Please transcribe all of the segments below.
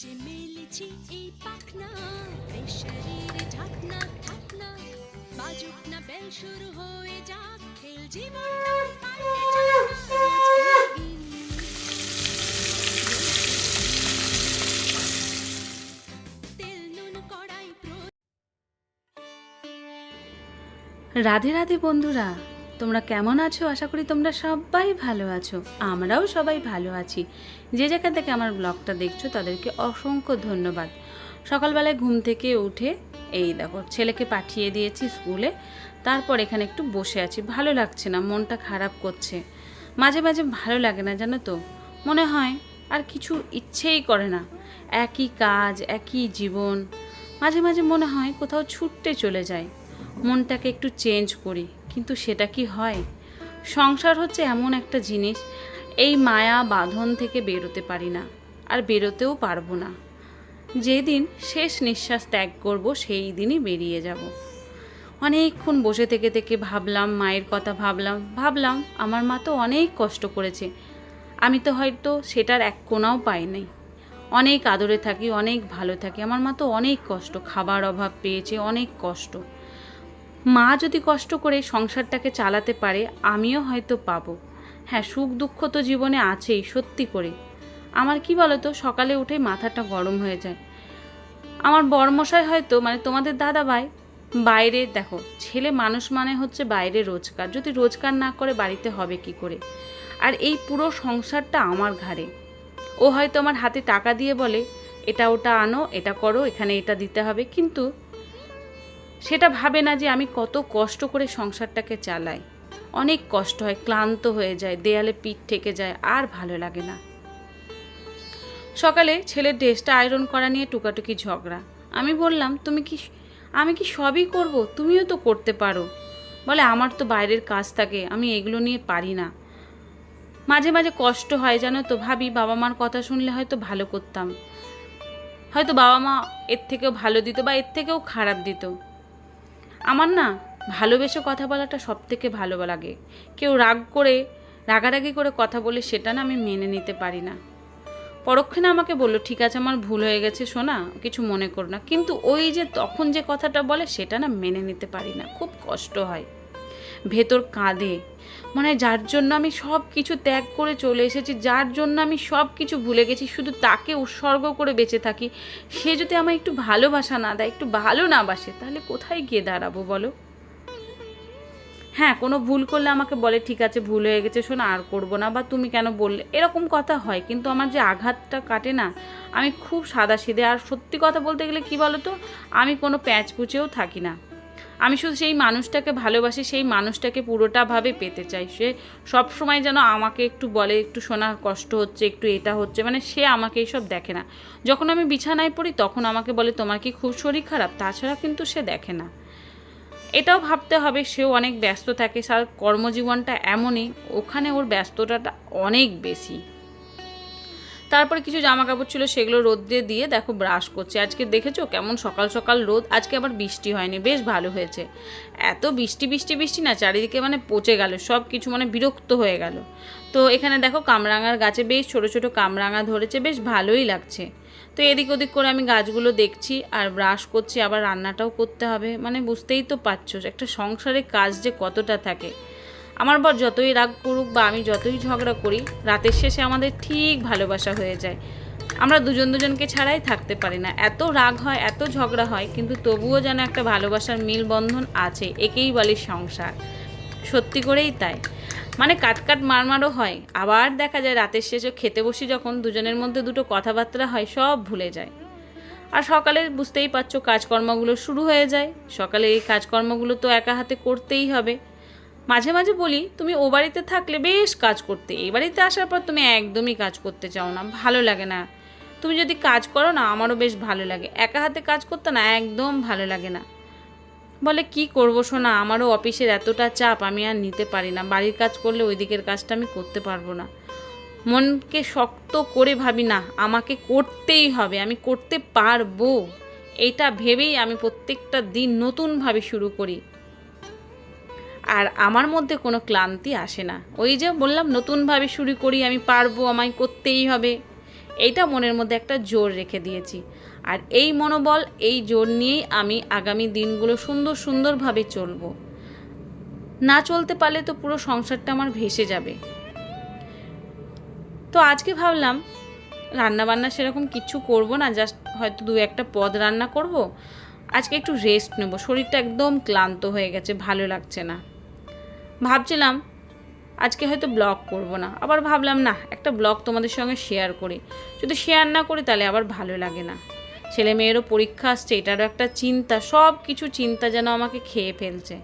যে মেলেছি এই পাখনা বেশ শরীরে ঢাকনা ঢাকনা। বাজুক না বেল শুরু হয়ে যাক, খেল জীবন রাধে রাধে বন্ধুরা তোমরা কেমন আছো? আশা করি তোমরা সবাই ভালো আছো। আমরাও সবাই ভালো আছি। যে জায়গা থেকে আমার ব্লগটা দেখছ, তাদেরকে অসংখ্য ধন্যবাদ। সকালবেলায় ঘুম থেকে উঠে, এই দেখো, ছেলেকে পাঠিয়ে দিয়েছি স্কুলে। তারপর এখানে একটু বসে আছি। ভালো লাগছে না, মনটা খারাপ করছে। মাঝে মাঝে ভালো লাগে না, জানো তো? মনে হয় আর কিছু ইচ্ছেই করে না। একই কাজ, একই জীবন। মাঝে মাঝে মনে হয় কোথাও ছুটতে চলে যায় মনটাকে একটু চেঞ্জ করি। কিন্তু সেটা কি হয়? সংসার হচ্ছে এমন একটা জিনিস, এই মায়া বাঁধন থেকে বেরোতে পারি না, আর বেরোতেও পারব না। যেদিন শেষ নিঃশ্বাস ত্যাগ করব, সেই দিনই বেরিয়ে যাব। অনেকক্ষণ বসে থেকে থেকে ভাবলাম, মায়ের কথা ভাবলাম ভাবলাম আমার মা তো অনেক কষ্ট করেছে, আমি তো হয়তো সেটার এক কোনাও পাই নাই। অনেক আদরে থাকি, অনেক ভালো থাকি, আমার মা তো অনেক কষ্ট, খাবার অভাব পেয়েছে, অনেক কষ্ট। মা যদি কষ্ট করে সংসারটাকে চালাতে পারে, আমিও হয়তো পাবো। হ্যাঁ সুখ দুঃখ তো জীবনে আছেই, সত্যি করে। আমার কি বলো তো সকালে উঠে মাথাটা গরম হয়ে যায়। আমার বর্মশাই হয়তো মানে তোমাদের দাদা ভাই, বাইরে, দেখো, ছেলে মানুষ মানে হচ্ছে বাইরে রোজগার। যদি রোজগার না করে বাড়িতে হবে কি করে? আর এই পুরো সংসারটা আমার ঘাড়ে। ও হয়তো আমার হাতে টাকা দিয়ে বলে, এটা ওটা আনো, এটা করো, এখানে এটা দিতে হবে। কিন্তু সেটা ভাবে না যে আমি কত কষ্ট করে সংসারটাকে চালাই। অনেক কষ্ট হয়, ক্লান্ত হয়ে যায়, দেয়ালে পিঠ ঠেকে যায়, আর ভালো লাগে না। সকালে ছেলের ড্রেসটা আয়রন করা নিয়ে টুকাটুকি ঝগড়া। আমি বললাম, তুমি কি আমি কি সবই করব? তুমিও তো করতে পারো। বলে, আমার তো বাইরের কাজ থাকে, আমি এগুলো নিয়ে পারি না। মাঝে মাঝে কষ্ট হয়, জানো তো, ভাবি বাবা মার কথা শুনলে হয়তো ভালো করতাম। হয়তো বাবা মা এর থেকেও ভালো দিত বা এর থেকেও খারাপ দিত। আমার না ভালোবেসে কথা বলাটা সব থেকে ভালো লাগে। কেউ রাগ করে, রাগারাগি করে কথা বলে সেটা না আমি মেনে নিতে পারি না। পরক্ষণে আমাকে বলল, ঠিক আছে, আমার ভুল হয়ে গেছে শোনা কিছু মনে করো না। কিন্তু ওই যে তখন যে কথাটা বলে সেটা না মেনে নিতে পারি না। খুব কষ্ট হয়। ভেতর কাঁদে। মানে যার জন্য আমি সব কিছু ত্যাগ করে চলে এসেছি, যার জন্য আমি সব কিছু ভুলে গেছি, শুধু তাকে উৎসর্গ করে বেঁচে থাকি। সে যদি আমায় একটু ভালোবাসা না দেয়, একটু ভালো না বাসে, তাহলে কোথায় গিয়ে দাঁড়াবো বলো? হ্যাঁ কোনো ভুল করলে আমাকে বলে, ঠিক আছে, ভুল হয়ে গেছে, শোনা, আর করব না। বা, তুমি কেন বললে? এরকম কথা হয়, কিন্তু আমার যে আঘাতটা কাটে না, আমি খুব সাদা সিধে আর সত্যি কথা বলতে গেলে কি বলো তো আমি কোনো প্যাঁচ পুচেও থাকি না। আমি শুধু সেই মানুষটাকে ভালোবাসি, সেই মানুষটাকে পুরোটাভাবে পেতে চাই। সে সবসময় যেন আমাকে একটু বলে, একটু শোনা কষ্ট হচ্ছে, একটু এটা হচ্ছে মানে সে আমাকে এইসব দেখে না। যখন আমি বিছানায় পড়ি, তখন আমাকে বলে, তোমার কি খুব শরীর খারাপ? তাছাড়া কিন্তু সে দেখে না। এটাও ভাবতে হবে, সেও অনেক ব্যস্ত থাকে, সার কর্মজীবনটা এমনই, ওখানে ওর ব্যস্ততাটা অনেক বেশি। তারপরে কিছু জামা কাপড় ছিল, সেগুলো রোদ্রে দিয়ে দেখো ব্রাশ করছে। আজকে দেখেছ কেমন সকাল সকাল রোদ? আজকে আবার বৃষ্টি হয়নি, বেশ ভালো হয়েছে। এত বৃষ্টি বৃষ্টি বৃষ্টি না, চারিদিকে মানে পচে গেল সব কিছু মানে বিরক্ত হয়ে গেল। তো এখানে দেখো কামরাঙার গাছে বেশ ছোট ছোট কামরাঙা ধরেছে, বেশ ভালোই লাগছে। তো এদিক ওদিক করে আমি গাছগুলো দেখছি আর ব্রাশ করছি, আবার রান্নাটাও করতে হবে। মানে বুঝতেই তো পারছ একটা সংসারে কাজ যে কতটা থাকে। আমার বর যতই রাগ করুক বা আমি যতই ঝগড়া করি, রাতের শেষে আমাদের ঠিক ভালোবাসা হয়ে যায়। আমরা দুজন দুজনকে ছাড়াই থাকতে পারি না। এত রাগ হয়, এত ঝগড়া হয়, কিন্তু তবুও যেন একটা ভালোবাসার মিলবন্ধন আছে, একেই বলে সংসার। সত্যি করেই তাই। মানে কাটকাট মারমারও হয়। আবার দেখা যায় রাতের শেষে খেতে বসি যখন দুজনের মধ্যে দুটো কথাবার্তা হয়, সব ভুলে যায়। আর সকালে বুঝতেই পারছ কাজকর্মগুলো শুরু হয়ে যায়। সকালে এই কাজকর্মগুলো তো একা হাতে করতেই হবে। মাঝে মাঝে বলি, তুমি ও বাড়িতে থাকলে বেশ কাজ করতে। এই বাড়িতে আসার পর তুমি একদমই কাজ করতে চাও না, ভালো লাগে না। তুমি যদি কাজ করো না, আমারও বেশ ভালো লাগে। একা হাতে কাজ করতে না, একদম ভালো লাগে না। বলে, কি করব শোনা আমারও অফিসের এতটা চাপ, আমি আর নিতে পারি না। বাড়ির কাজ করলে ওই দিকের কাজটা আমি করতে পারব না। মনকে শক্ত করে ভাবি, না, আমাকে করতেই হবে, আমি করতে পারব। এটা ভেবেই আমি প্রত্যেকটা দিন নতুনভাবে শুরু করি। আর আমার মধ্যে কোনো ক্লান্তি আসে না। ওই যে বললাম নতুনভাবে শুরু করি, আমি পারব, আমায় করতেই হবে। এইটা মনের মধ্যে একটা জোর রেখে দিয়েছি। আর এই মনোবল, এই জোর নিয়েই আমি আগামী দিনগুলো সুন্দর সুন্দরভাবে চলবো। না চলতে পারলে তো পুরো সংসারটা আমার ভেসে যাবে। তো আজকে ভাবলাম রান্না বান্না সেরকম কিচ্ছু করব না, জাস্ট হয়তো দু একটা পদ রান্না করব। আজকে একটু রেস্ট নেব। শরীরটা একদম ক্লান্ত হয়ে গেছে, ভালো লাগছে না। ভাবছিলাম আজকে হয়তো ব্লগ করব না, আবার ভাবলাম না, একটা ব্লগ তোমাদের সঙ্গে শেয়ার করি। যদি শেয়ার না করি তাহলে আবার ভালো লাগে না। ছেলে মেয়েরও পরীক্ষা আসছে, এটারও একটা চিন্তা সব কিছু চিন্তা যেন আমাকে খেয়ে ফেলছে।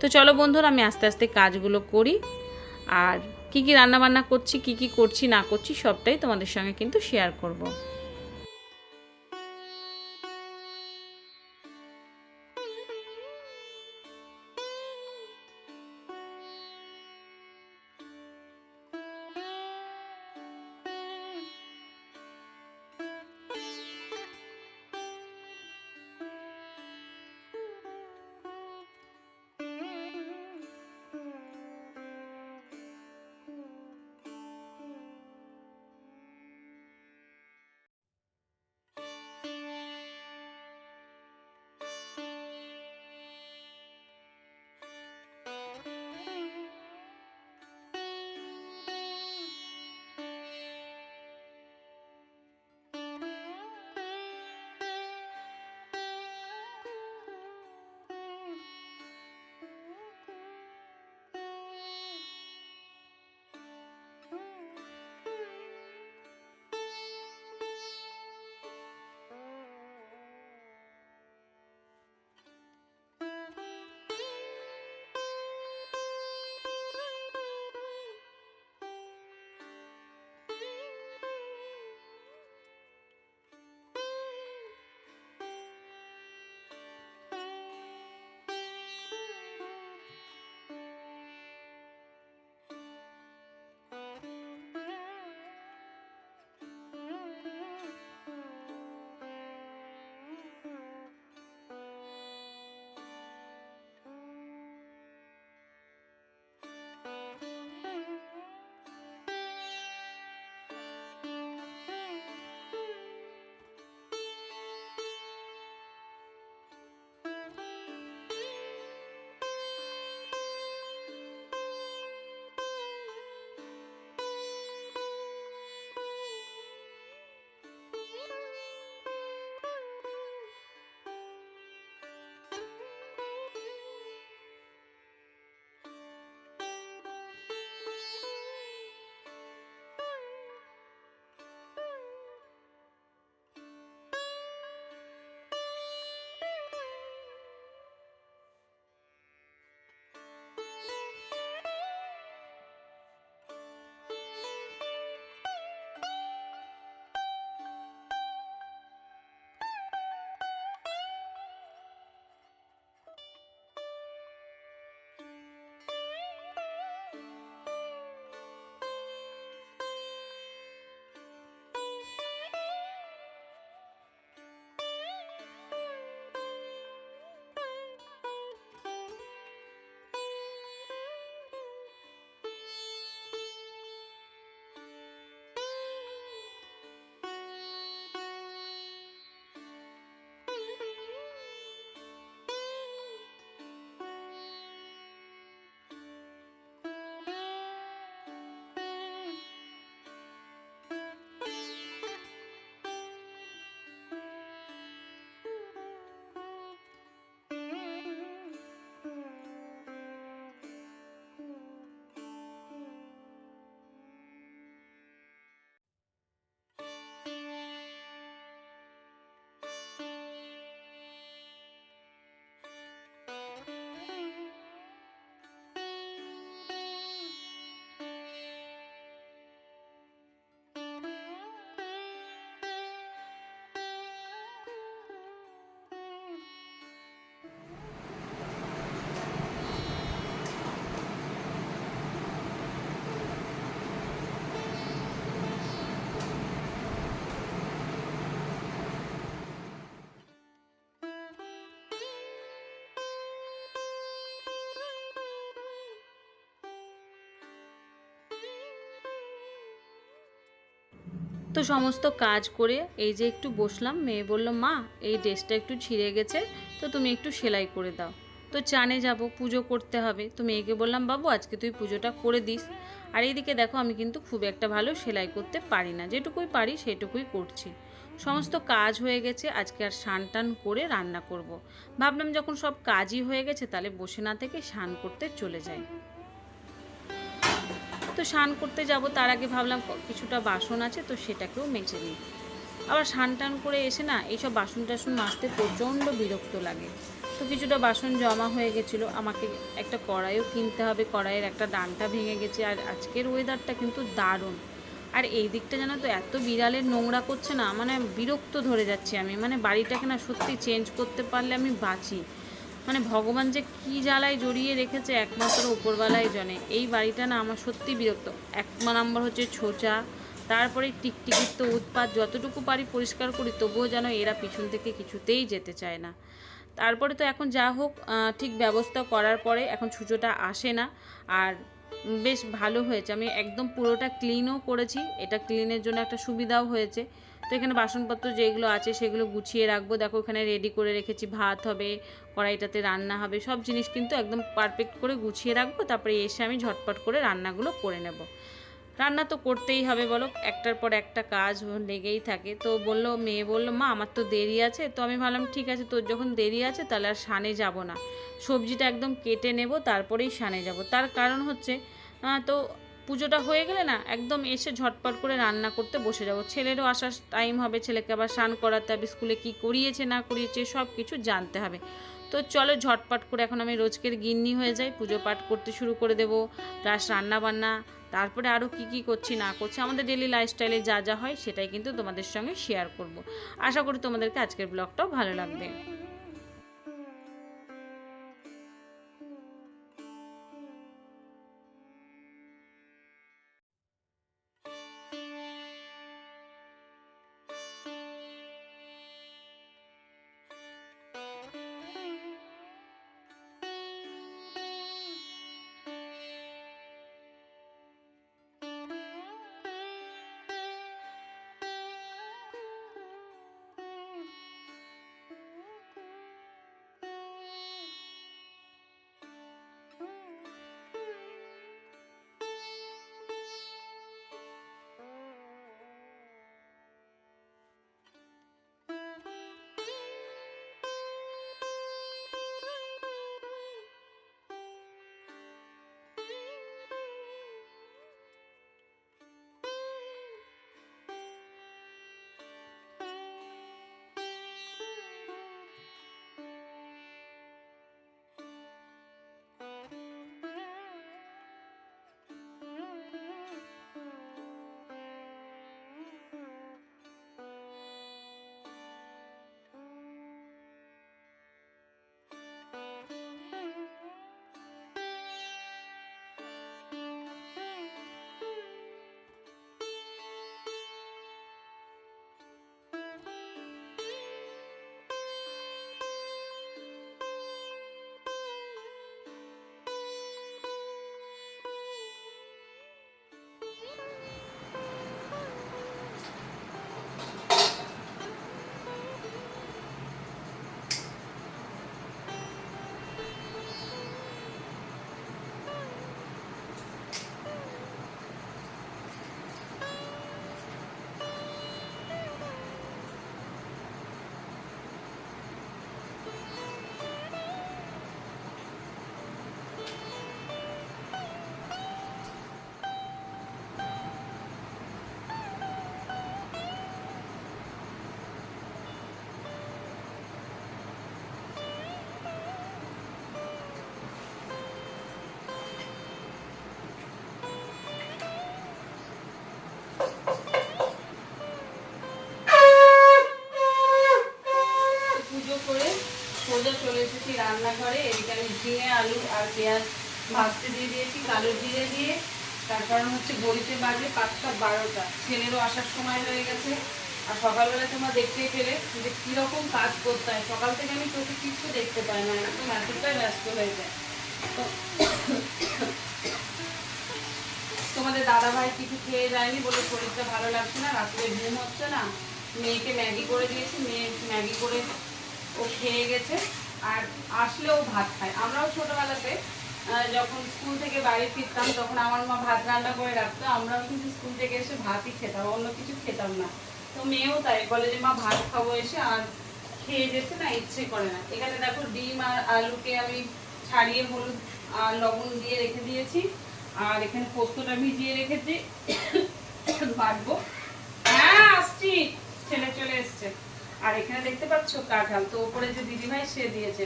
তো চলো বন্ধুরা, আমি আস্তে আস্তে কাজগুলো করি, আর কী কী রান্নাবান্না করছি, কী কী করছি, না করছি, সবটাই তোমাদের সঙ্গে কিন্তু শেয়ার করব। তো সমস্ত কাজ করে এই যে একটু বসলাম, মেয়ে বলল, মা, এই ড্রেসটা একটু ছিঁড়ে গেছে, তো তুমি একটু সেলাই করে দাও। তো চানে যাব, পুজো করতে হবে। তো মেয়েকে বললাম, বাবু, আজকে তুই পুজোটা করে দিস। আর এইদিকে দেখো, আমি কিন্তু খুব একটা ভালো সেলাই করতে পারি না। যেটুকুই পারি সেটুকুই করছি। সমস্ত কাজ হয়ে গেছে, আজকে আর স্নান টান করে রান্না করব। ভাবলাম যখন সব কাজই হয়ে গেছে, তাহলে বসে না থেকে স্নান করতে চলে যাই। তো স্নান করতে যাব, তার আগে ভাবলাম কিছুটা বাসন আছে, তো সেটাকেও মেজে নিই। আবার স্নান টান করে এসে না, এইসব বাসন টাসন মাজতে প্রচণ্ড বিরক্ত লাগে। তো কিছুটা বাসন জমা হয়ে গেছিল, আমাকে একটা কড়াইও কিনতে হবে, কড়াইয়ের একটা ডানটা ভেঙে গেছে, আর আজকের ওয়েদারটা কিন্তু দারুণ। আর এই দিকটা যেন তো, এত বিড়ালের নোংরা করছে না মানে বিরক্ত ধরে যাচ্ছে আমি মানে বাড়িটাকে না সত্যি চেঞ্জ করতে পারলে আমি বাঁচি। মানে ভগবান যে কী জ্বালায় জড়িয়ে রেখেছে একমাত্র উপরবেলায় জনে। এই বাড়িটা না আমার সত্যি বিরক্ত। এক নম্বর হচ্ছে ছোচা, তারপরে টিকটিকির তো উৎপাত, যতটুকু পারি পরিষ্কার করি, তবুও যেন এরা পিছন থেকে কিছুতেই যেতে চায় না। তারপরে তো এখন যা হোক ঠিক ব্যবস্থা করার পরে এখন ছুঁচোটা আসে না। আর বেশ ভালো হয়েছে। আমি একদম পুরোটা ক্লিনও করেছি। এটা ক্লিনের জন্য একটা সুবিধাও হয়েছে। তো এখানে বাসনপত্র যেগুলো আছে সেগুলো গুছিয়ে রাখব। দেখো এখানে রেডি করে রেখেছি, ভাত হবে, কড়াইটাতে রান্না হবে, সব জিনিস কিন্তু একদম পারফেক্ট করে গুছিয়ে রাখব, তারপরে এসে আমি ঝটপট করে রান্নাগুলো করে নেব। রান্না তো করতেই হবে বলো, একটার পর একটা কাজ লেগেই থাকে। তো বলল, মেয়ে বলল, মা, আমার তো দেরি আছে। তো আমি ভাবলাম, ঠিক আছে, তোর যখন দেরি আছে তাহলে আর সানে যাব না। সবজিটা একদম কেটে নেব, তারপরেই সানে যাব। তার কারণ হচ্ছে তো পুজোটা হয়ে গেলে না একদম এসে ঝটপট করে রান্না করতে বসে যাব। ছেলেরও আসার টাইম হবে, ছেলেকে আবার স্নান করাতে হবে, স্কুলে কি করিয়েছে, না করিয়েছে সব কিছু জানতে হবে। তো চলো ঝটপট করে এখন আমি রোজকের গিন্নি হয়ে যাই, পুজো পাঠ করতে শুরু করে দেবো প্লাস রান্না বান্না, তারপরে আরও কি কি করছি, না করছি, আমাদের ডেলি লাইফস্টাইলে যা যা হয় সেটাই কিন্তু তোমাদের সঙ্গে শেয়ার করব। আশা করি তোমাদেরকে আজকের ব্লগটাও ভালো লাগবে। সোজা চলে এসেছি রান্নাঘরে। এদিকে আমি ঝিঙে, আলু আর পেঁয়াজ ভাজতে দিয়ে দিয়েছি কালো জিরে দিয়ে। তার কারণ হচ্ছে ঘড়িতে বাজে পাঁচটা বারোটা। ছেলেরও আসার সময় হয়ে গেছে। আর সকালবেলা তোমরা দেখতেই পেলে যে কীরকম কাজ করতে হয়। সকাল থেকে আমি চোখে কিচ্ছু দেখতে পাই না, একদম এতটাই ব্যস্ত হয়ে যায়। তোমাদের দাদা ভাই কিছু খেয়ে যায়নি বলে শরীরটা ভালো লাগছে না, রাত্রে ঘুম হচ্ছে না। মেয়েকে ম্যাগি করে দিয়েছি, মেয়ে ম্যাগি করে ও খেয়ে গেছে আর আসলেও ভাত খায়। আমরাও ছোটবেলাতে যখন স্কুল থেকে বাড়ি ফিরতাম, তখন আমার মা ভাত রান্না করে রাখতো, আমরাও কিন্তু স্কুল থেকে এসে ভাতই খেতাম, অন্য কিছু খেতাম না। তো মেয়েও তাই বলে যে, মা, ভাত খাব এসে আর খেয়ে যেতে না, ইচ্ছে করে না। এখানে দেখো ডিম আর আলুকে আমি ছাড়িয়ে হলুদ আর লবণ দিয়ে রেখে দিয়েছি। আর এখানে পোস্তটা ভিজিয়ে রেখেছি। বাটবো হ্যাঁ আসছি। ছেলে চলে এসছে। আর এখানে দেখতে পাচ্ছ কাঁঠাল। তো ওপরে যে দিদিভাই সে দিয়েছে,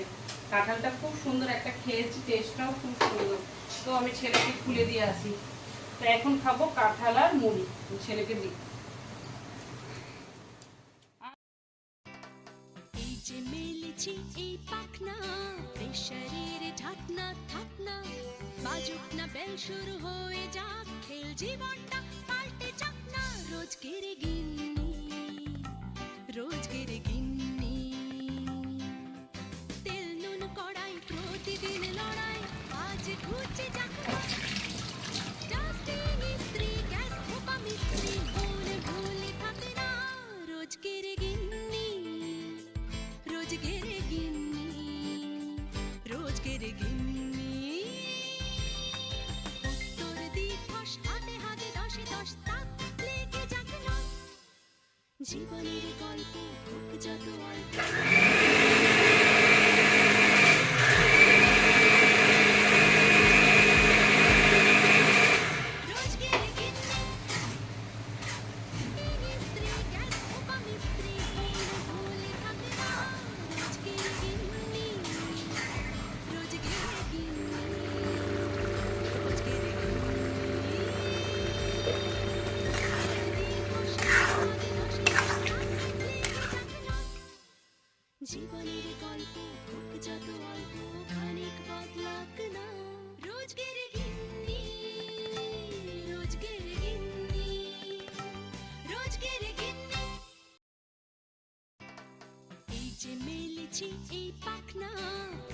কাঁঠালটা খুব সুন্দর, একটা খেয়েছি টেস্টটাও খুব সুন্দর। তো আমি ছেলেকে খুলে দিয়ে আসি। তো এখন খাব কাঁঠাল আর মুড়ি, ছেলেকে দিই। এই হয়ে গিন্নি রোজকের গিন্নি। তেল নুন কড়াই প্রতিদিন লড়াই আজ ঘুরছে যাক জীবনের গল্প যত অল্প।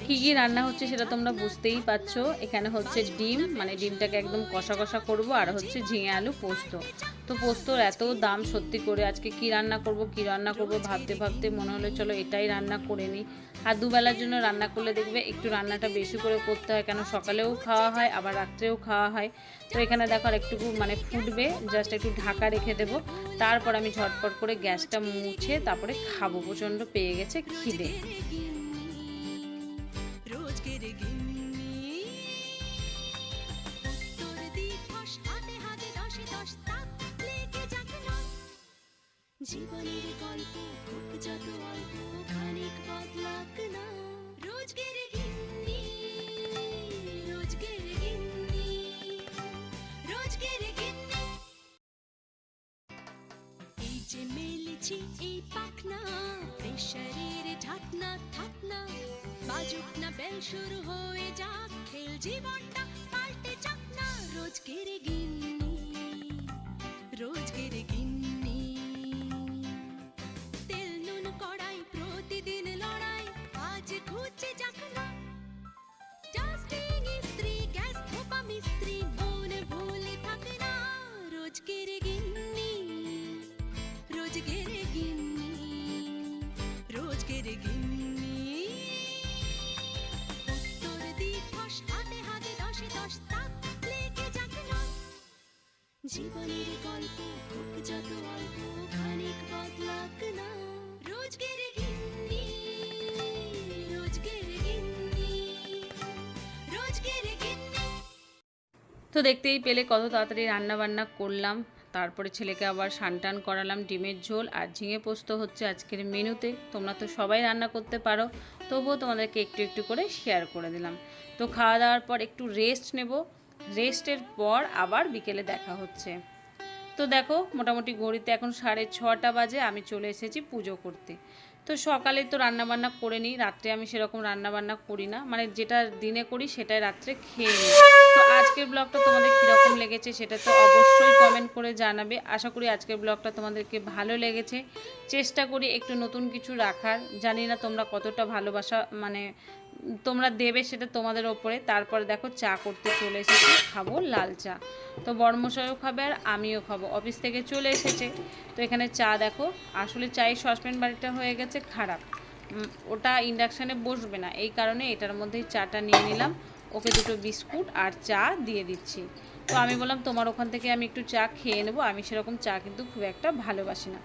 কি কি রান্না হচ্ছে সেটা তোমরা বুঝতেই পারছ। এখানে হচ্ছে ডিম মানে ডিমটাকে একদম কষা কষা করব, আর হচ্ছে ঝিঙে আলু পোস্ত। তো পোস্তর এত দাম সত্যি করে আজকে কি রান্না করব, কি রান্না করব ভাবতে ভাবতে মনে হলো, চলো এটাই রান্না করে নিই। আর দুবেলার জন্য রান্না করলে দেখবে একটু রান্নাটা বেশি করে করতে হয়, কেন সকালেও খাওয়া হয়, আবার রাত্রেও খাওয়া হয়। তো এখানে দেখো আর একটু মানে ফুটবে জাস্ট একটু ঢাকা রেখে দেব। তারপর আমি ঝটপট করে গ্যাসটা মুছে তারপরে খাব, প্রচণ্ড পেয়ে গেছে খিদে। শুরু হয়ে যাক খেল জীবনটা। পাল্টে যাক না রোজকের গিন্নি রোজকের গিন্নি। তেল, নুন, কড়াই, প্রতিদিন লড়াই, আজ ঘুচে যাক না। ডাস্টিং গ্যাস ধোপা, মিস্ত্রি। জীবনের গল্প যত অল্প খানিক বদলাক না গিন্নি তো দেখতেই পেলে কত তাড়াতাড়ি রান্না বান্না করলাম, তারপরে ছেলেকে আবার সানটান করালাম, ডিমের ঝোল আর ঝিঙে পোস্ত হচ্ছে আজকের মেনুতে। তোমরা তো সবাই রান্না করতে পারো, তবুও তোমাদেরকে একটু একটু করে শেয়ার করে দিলাম। তো খাওয়া দাওয়ার পর একটু রেস্ট নেব রেস্টের পর আবার বিকেলে দেখা হচ্ছে। তো দেখো, মোটামুটি ঘড়িতে এখন সাড়ে ছটা বাজে, আমি চলে এসেছি পুজো করতে। তো সকালে তো রান্নাবান্না করে নিই, রাত্রে আমি সেরকম রান্নাবান্না করি না। মানে যেটা দিনে করি সেটাই রাত্রে খেয়ে নিই। তো আজকের ব্লগটা তোমাদের কীরকম লেগেছে সেটা তো অবশ্যই কমেন্ট করে জানাবে। আশা করি আজকের ব্লগটা তোমাদেরকে ভালো লেগেছে। চেষ্টা করি একটু নতুন কিছু রাখার। জানি না তোমরা কতটা ভালোবাসা মানে তোমরা দেবে সেটা তোমাদের ওপরে। তারপরে দেখো চা করতে চলে এসেছি, খাব লাল চা। তো বড়মশাইও খাবে আর আমিও খাব। অফিস থেকে চলে এসেছে। তো এখানে চা দেখো, আসলে চায়ের সসপ্যান বাড়িটা হয়ে গেছে খারাপ। ওটা ইন্ডাকশানে বসবে না। এই কারণে এটার মধ্যেই চাটা নিয়ে নিলাম। ওকে দুটো বিস্কুট আর চা দিয়ে দিচ্ছি। তো আমি বললাম, তোমার ওখান থেকে আমি একটু চা খেয়ে নেব। আমি সেরকম চা কিন্তু খুব একটা ভালোবাসি না।